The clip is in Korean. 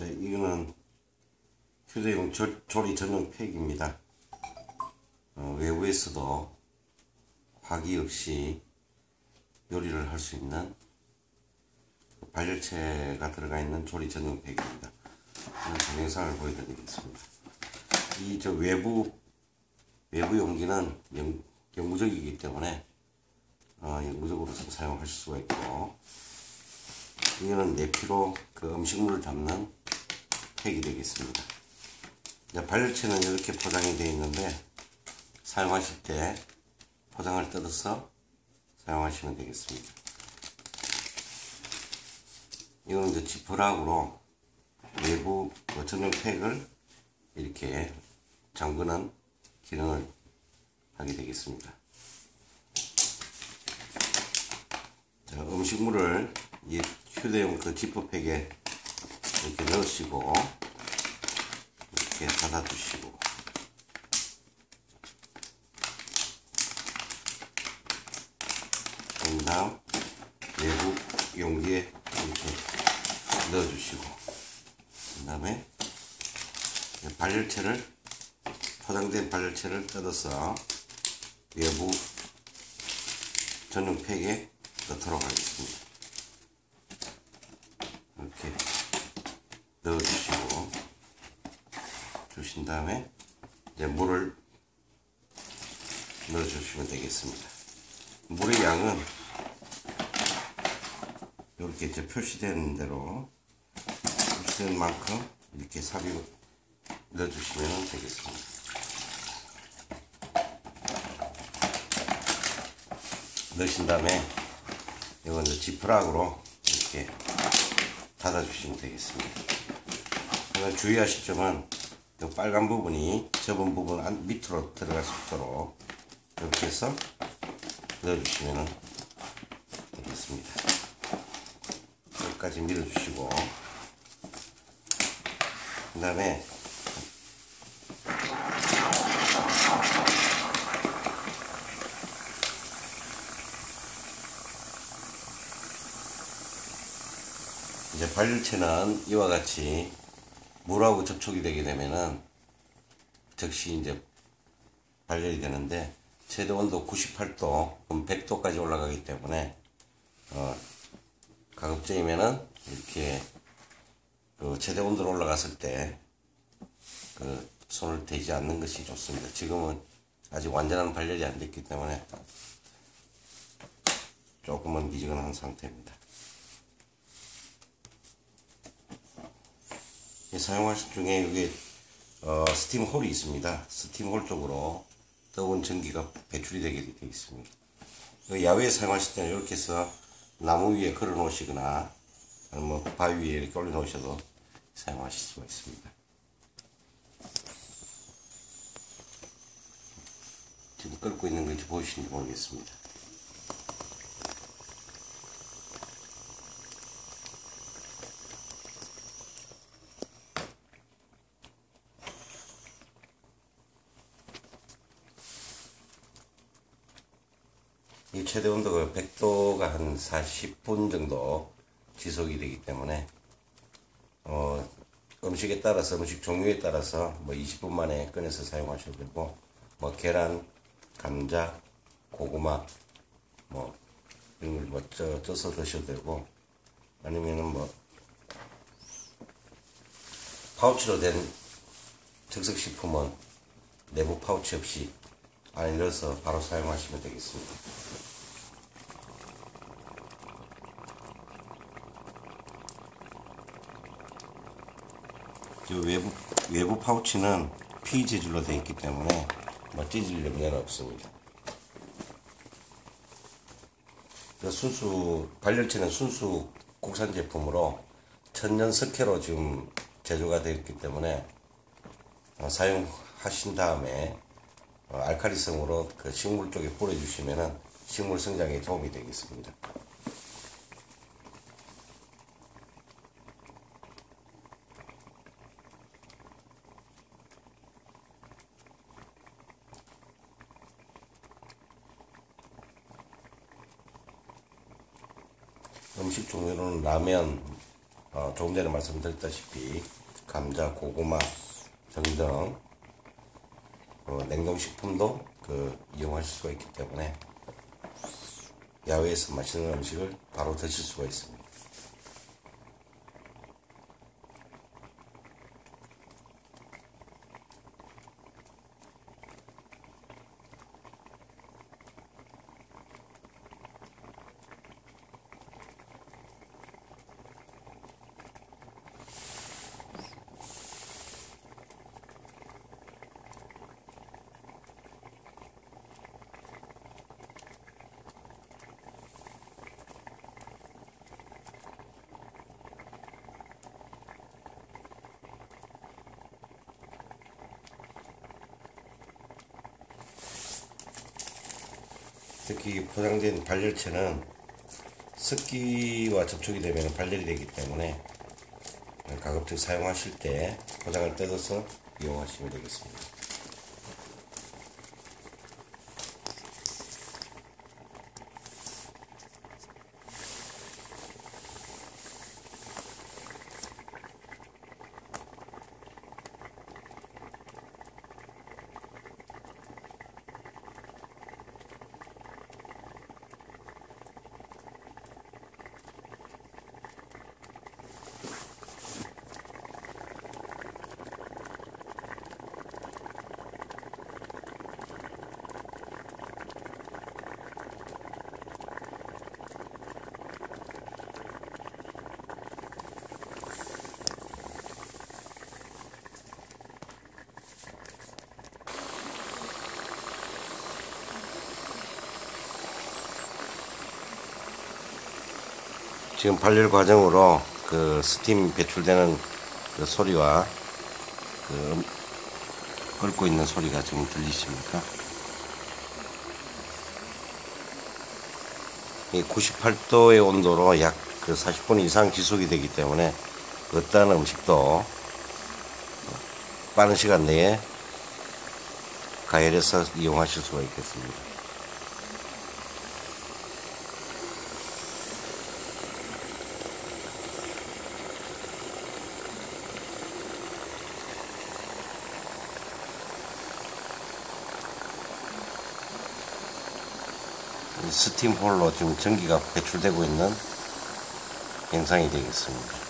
자, 이거는 휴대용 조, 조리 전용 팩입니다. 어, 외부에서도 화기 없이 요리를 할 수 있는 발열체가 들어가 있는 조리 전용 팩입니다. 동영상을 보여드리겠습니다. 이 저 외부 외부 용기는 영, 영구적이기 때문에 어, 영구적으로 사용하실 수가 있고 이거는 내피로 그 음식물을 담는 팩이 되겠습니다. 발열체는 이렇게 포장이 되어 있는데 사용하실 때 포장을 뜯어서 사용하시면 되겠습니다. 이거는 이제 지퍼락으로 외부 뭐 전용 팩을 이렇게 잠그는 기능을 하게 되겠습니다. 자, 음식물을 이 휴대용 그 지퍼팩에 이렇게 넣으시고 이렇게 닫아주시고 그 다음 외부 용기에 이렇게 넣어주시고 그 다음에 발열체를 포장된 발열체를 뜯어서 외부 전용 팩에 넣도록 하겠습니다. 이렇게 넣어주시고 주신 다음에 이제 물을 넣어주시면 되겠습니다. 물의 양은 이렇게 이제 표시된 대로 표시된 만큼 이렇게 삽입 넣어주시면 되겠습니다. 넣으신 다음에 이건 지프락으로 이렇게 닫아주시면 되겠습니다. 그러나 주의하실 점은 이 빨간 부분이 접은 부분 안, 밑으로 들어갈 수 있도록 이렇게 해서 넣어주시면 되겠습니다. 여기까지 밀어주시고 그 다음에 이제 발열체는 이와 같이 물하고 접촉이 되게 되면은 즉시 이제 발열이 되는데 최대 온도 98도, 100도까지 올라가기 때문에 어, 가급적이면은 이렇게 그 최대 온도로 올라갔을 때 그 손을 대지 않는 것이 좋습니다. 지금은 아직 완전한 발열이 안 됐기 때문에 조금은 미지근한 상태입니다. 사용하실 중에 여기 어, 스팀 홀이 있습니다. 스팀 홀 쪽으로 뜨거운 전기가 배출이 되게 되어 있습니다. 야외에 사용하실 때는 이렇게 해서 나무 위에 걸어 놓으시거나 아니면 뭐 바위 위에 이렇게 올려 놓으셔도 사용하실 수가 있습니다. 지금 끓고 있는 건지 보이시는지 모르겠습니다. 이 최대 온도가 100도가 한 40분 정도 지속이 되기 때문에 어, 음식에 따라서 음식 종류에 따라서 뭐 20분 만에 꺼내서 사용하셔도 되고 뭐 계란, 감자, 고구마 뭐 이런 걸 뭐 쪄서 드셔도 되고 아니면은 뭐 파우치로 된 즉석식품은 내부 파우치 없이 안에 넣어서 바로 사용하시면 되겠습니다. 외부 외부 파우치는 피 재질로 되어 있기 때문에 뭐 찢을 염려는 없습니다. 순수 발열체는 순수 국산 제품으로 천연 석회로 지금 제조가 되어 있기 때문에 어, 사용하신 다음에 어, 알칼리성으로 그 식물 쪽에 뿌려주시면 식물 성장에 도움이 되겠습니다. 음식 종류로는 라면, 어, 조금 전에 말씀드렸다시피 감자, 고구마 등등 어, 냉동식품도 그 이용하실 수가 있기 때문에 야외에서 맛있는 음식을 바로 드실 수가 있습니다. 특히 포장된 발열체는 습기와 접촉이 되면 발열이 되기 때문에 가급적 사용하실 때 포장을 뜯어서 이용하시면 되겠습니다. 지금 발열 과정으로 그 스팀 배출되는 그 소리와 그 음- 끓고 있는 소리가 지금 들리십니까? 이 98도의 온도로 약 그 40분 이상 지속이 되기 때문에 어떠한 음식도 빠른 시간 내에 가열해서 이용하실 수가 있겠습니다. 스팀 홀로 지금 전기가 배출되고 있는 영상이 되겠습니다.